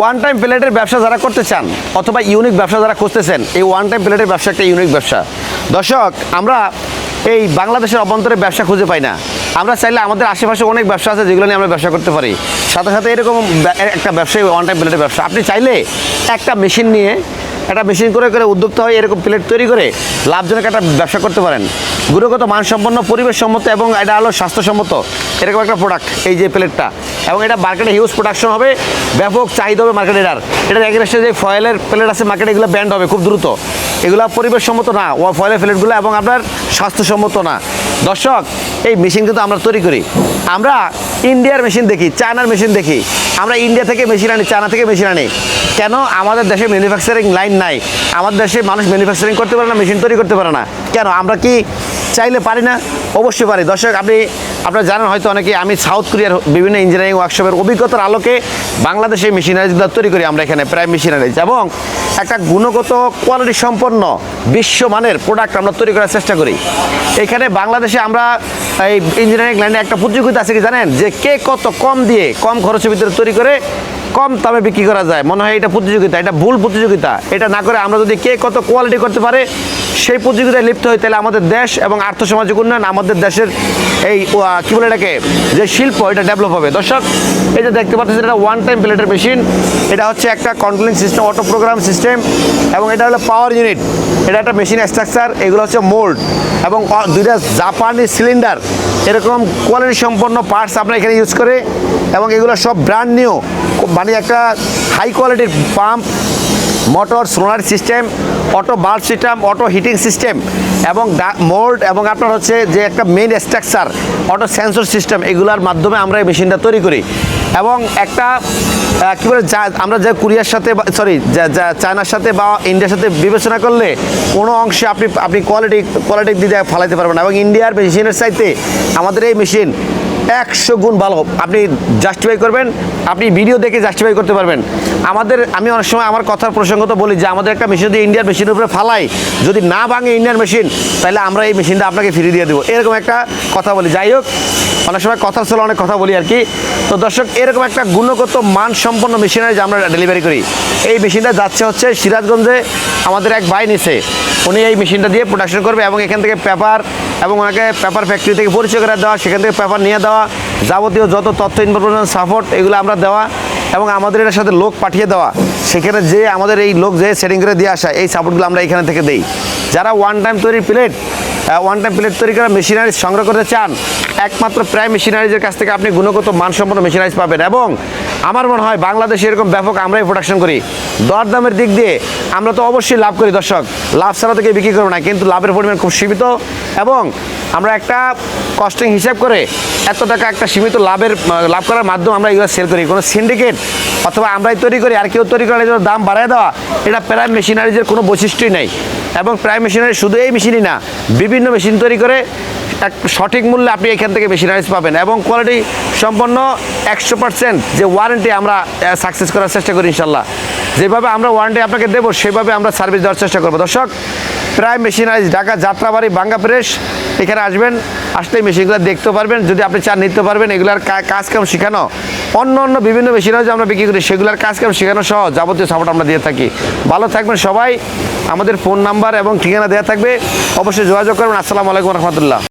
One time প্লেটের ব্যবসা যারা করতে চান, অথবা ইউনিক ব্যবসা যারা খুঁজতেছেন, এই ওয়ান টাইম প্লেটের ব্যবসা একটা ইউনিক ব্যবসা। দর্শক, আমরা এই বাংলাদেশের অভ্যন্তরে ব্যবসা খুঁজে পাই না। আমরা চাইলে আমাদের আশেপাশে অনেক ব্যবসা আছে যেগুলো নিয়ে আমরা ব্যবসা করতে পারি। সাথে সাথে এরকম একটা ব্যবসায়ী ওয়ান টাইম প্লেটের ব্যবসা। আপনি চাইলে একটা মেশিন নিয়ে একটা মেশিন করে করে উদ্যোক্তা হয়ে এরকম প্লেট তৈরি করে লাভজনক একটা ব্যবসা করতে পারেন। গুণগত মানসম্পন্ন পরিবেশ সম্মত এবং এটা হলো স্বাস্থ্যসম্মত এরকম একটা প্রোডাক্ট এই যে প্লেটটা এবং এটা মার্কেটে হিউজ প্রোডাকশন হবে। ব্যাপক চাহিদা হবে মার্কেটে এটার এটার এগেনস্টে যে ফয়েলের প্লেট আছে মার্কেটে এগুলো ব্যান্ড হবে খুব দ্রুত। এগুলো পরিবেশ সম্মত না। ও ফয়েলের প্লেটগুলো এবং আপনার স্বাস্থ্যসম্মত না। দর্শক, এই মেশিন কিন্তু আমরা তৈরি করি। আমরা ইন্ডিয়ার মেশিন দেখি চায়নার মেশিন দেখি। আমরা ইন্ডিয়া থেকে মেশিন আনি চায়না থেকে মেশিন আনি। কেন? আমাদের দেশে ম্যানুফ্যাকচারিং লাইন নাই। আমাদের দেশে মানুষ ম্যানুফ্যাকচারিং করতে পারে না মেশিন তৈরি করতে পারে না। কেন? আমরা কি চাইলে পারি না, অবশ্যই পারি। দর্শক, আপনি, আপনারা জানেন হয়তো অনেকে, আমি সাউথ কোরিয়ার বিভিন্ন ইঞ্জিনিয়ারিং ওয়ার্কশপের অভিজ্ঞতার আলোকে বাংলাদেশে মেশিনারিজগুলো তৈরি করি আমরা এখানে, প্রায় মেশিনারিজ এবং একটা গুণগত কোয়ালিটি সম্পন্ন বিশ্বমানের প্রোডাক্ট আমরা তৈরি করার চেষ্টা করি। এখানে বাংলাদেশে আমরা এই ইঞ্জিনিয়ারিং লাইনে একটা প্রতিযোগিতা আছে কি জানেন? যে কে কত কম দিয়ে কম খরচের ভিতরে তৈরি করে কম দামে বিক্রি করা যায়। মনে হয় এটা প্রতিযোগিতা, এটা ভুল প্রতিযোগিতা। এটা না করে আমরা যদি কে কত কোয়ালিটি করতে পারে, সেই প্রতিযোগিতায় লিপ্ত হই, তাহলে আমাদের দেশ এবং আর্থসামাজিক উন্নয়ন, আমাদের দেশের এই কী বলে এটাকে, যে শিল্প, এটা ডেভেলপ হবে। দর্শক, এই যে দেখতে পাচ্ছেন, এটা ওয়ান টাইম প্লেটের মেশিন এটা হচ্ছে একটা controlling system auto program system এবং এটা হলো পাওয়ার ইউনিট এটা একটা মেশিন স্ট্রাকচার এগুলো হচ্ছে মোল্ড এবং দুইটা জাপানি সিলিন্ডার এরকম কোয়ালিটি সম্পন্ন পার্টস আমরা এখানে ইউজ করে, এবং এগুলো সব ব্র্যান্ড নিউ মানে একটা হাই কোয়ালিটির pump motor solar system auto bulb system auto heating system এবং মোল্ড এবং আপনার হচ্ছে যে একটা main structure auto sensor system এগুলোর মাধ্যমে আমরা এই মেশিনটা তৈরি করি। এবং একটা কী বলে আমরা যে কোরিয়ার সাথে সরি চায়নার সাথে বা ইন্ডিয়ার সাথে বিবেচনা করলে কোনো অংশে আপনি আপনি কোয়ালিটি কোয়ালিটি দিয়ে ফালাইতে পারবেন না। এবং ইন্ডিয়ার মেশিনের চাইতে আমাদের এই মেশিন একশো গুণ ভালো। আপনি জাস্টিফাই করবেন, আপনি ভিডিও দেখে জাস্টিফাই করতে পারবেন। আমাদের, আমি অনেক সময় আমার কথার প্রসঙ্গত বলি যে আমাদের একটা মেশিন যদি ইন্ডিয়ান মেশিনের উপরে ফালাই, যদি না ভাঙে ইন্ডিয়ান মেশিন তাহলে আমরা এই মেশিনটা আপনাকে ফিরিয়ে দিয়ে দেবো। এরকম একটা কথা বলি। যাই হোক, অনেক সময় কথার চলে অনেক কথা বলি আর কি। তো দর্শক, এরকম একটা গুণগত মান সম্পন্ন মেশিনারি যে আমরা ডেলিভারি করি, এই মেশিনটা যাচ্ছে হচ্ছে সিরাজগঞ্জে। আমাদের এক ভাই নিছে। উনি এই মেশিনটা দিয়ে প্রোডাকশন করবে এবং এখান থেকে পেপার এবং ওনাকে পেপার ফ্যাক্টরি থেকে পরিচয় করে দেওয়া, সেখান থেকে পেপার নিয়ে দেওয়া, যাবতীয় যত তথ্য ইনফরমেশন সাপোর্ট এগুলো আমরা দেওয়া এবং আমাদের এটার সাথে লোক পাঠিয়ে দেওয়া। সেখানে যে আমাদের এই লোক যে সেটিং করে দিয়ে আসা, এই সাপোর্টগুলো আমরা এখানে থেকে দেই। যারা ওয়ান টাইম তৈরি প্লেট ওয়ান টাইম প্লেট তৈরি করা মেশিনারিজ সংগ্রহ করতে চান, একমাত্র প্রায় মেশিনারিজের কাছ থেকে আপনি গুণগত মানসম্পন্ন মেশিনারিজ পাবেন এবং আমার মনে হয় বাংলাদেশে এরকম ব্যাপক আমরাই প্রোডাকশন করি। দরদামের দিক দিয়ে আমরা তো অবশ্যই লাভ করি, দর্শক। লাভ ছাড়া থেকে বিক্রি করব না, কিন্তু লাভের পরিমাণ খুব সীমিত এবং আমরা একটা কস্টিং হিসাব করে এত টাকা একটা সীমিত লাভের লাভ করার মাধ্যমে আমরা এগুলো সেল করি। কোনো সিন্ডিকেট অথবা আমরাই তৈরি করি, আর কেউ তৈরি করে দাম বাড়ায় দেওয়া, এটা প্রায় মেশিনারিজের কোনো বৈশিষ্ট্যই নেই। এবং প্রায় মেশিনারি শুধু এই মেশিনই না, বিভিন্ন মেশিন তৈরি করে এক সঠিক মূল্যে আপনি এখান থেকে মেশিনারিজ পাবেন এবং কোয়ালিটি সম্পন্ন একশো পার্সেন্ট যে ওয়ারেন্টি আমরা সাকসেস করার চেষ্টা করি ইনশাল্লাহ যেভাবে আমরা ওয়ারেন্টি আপনাকে দেবো, সেভাবে আমরা সার্ভিস দেওয়ার চেষ্টা করব। দর্শক প্রায় মেশিনারিজ ঢাকা যাত্রাবাড়ি বাঙ্গা প্রেস এখানে আসবেন। আসলেই মেশিনগুলো দেখতে পারবেন, যদি আপনি চান নিতে পারবেন, এগুলার কাজকাম কাজ কাম শেখানো। অন্য অন্য বিভিন্ন মেশিন যে আমরা বিক্রি করি, সেগুলোর কাজ কাম শেখানো সহ যাবতীয় সাপোর্ট আমরা দিয়ে থাকি। ভালো থাকবেন সবাই, আমাদের ফোন নাম্বার এবং ঠিকানা দেওয়া থাকবে, অবশ্যই যোগাযোগ করবেন। আসসালামু আলাইকুম রহমতুল্লাহ।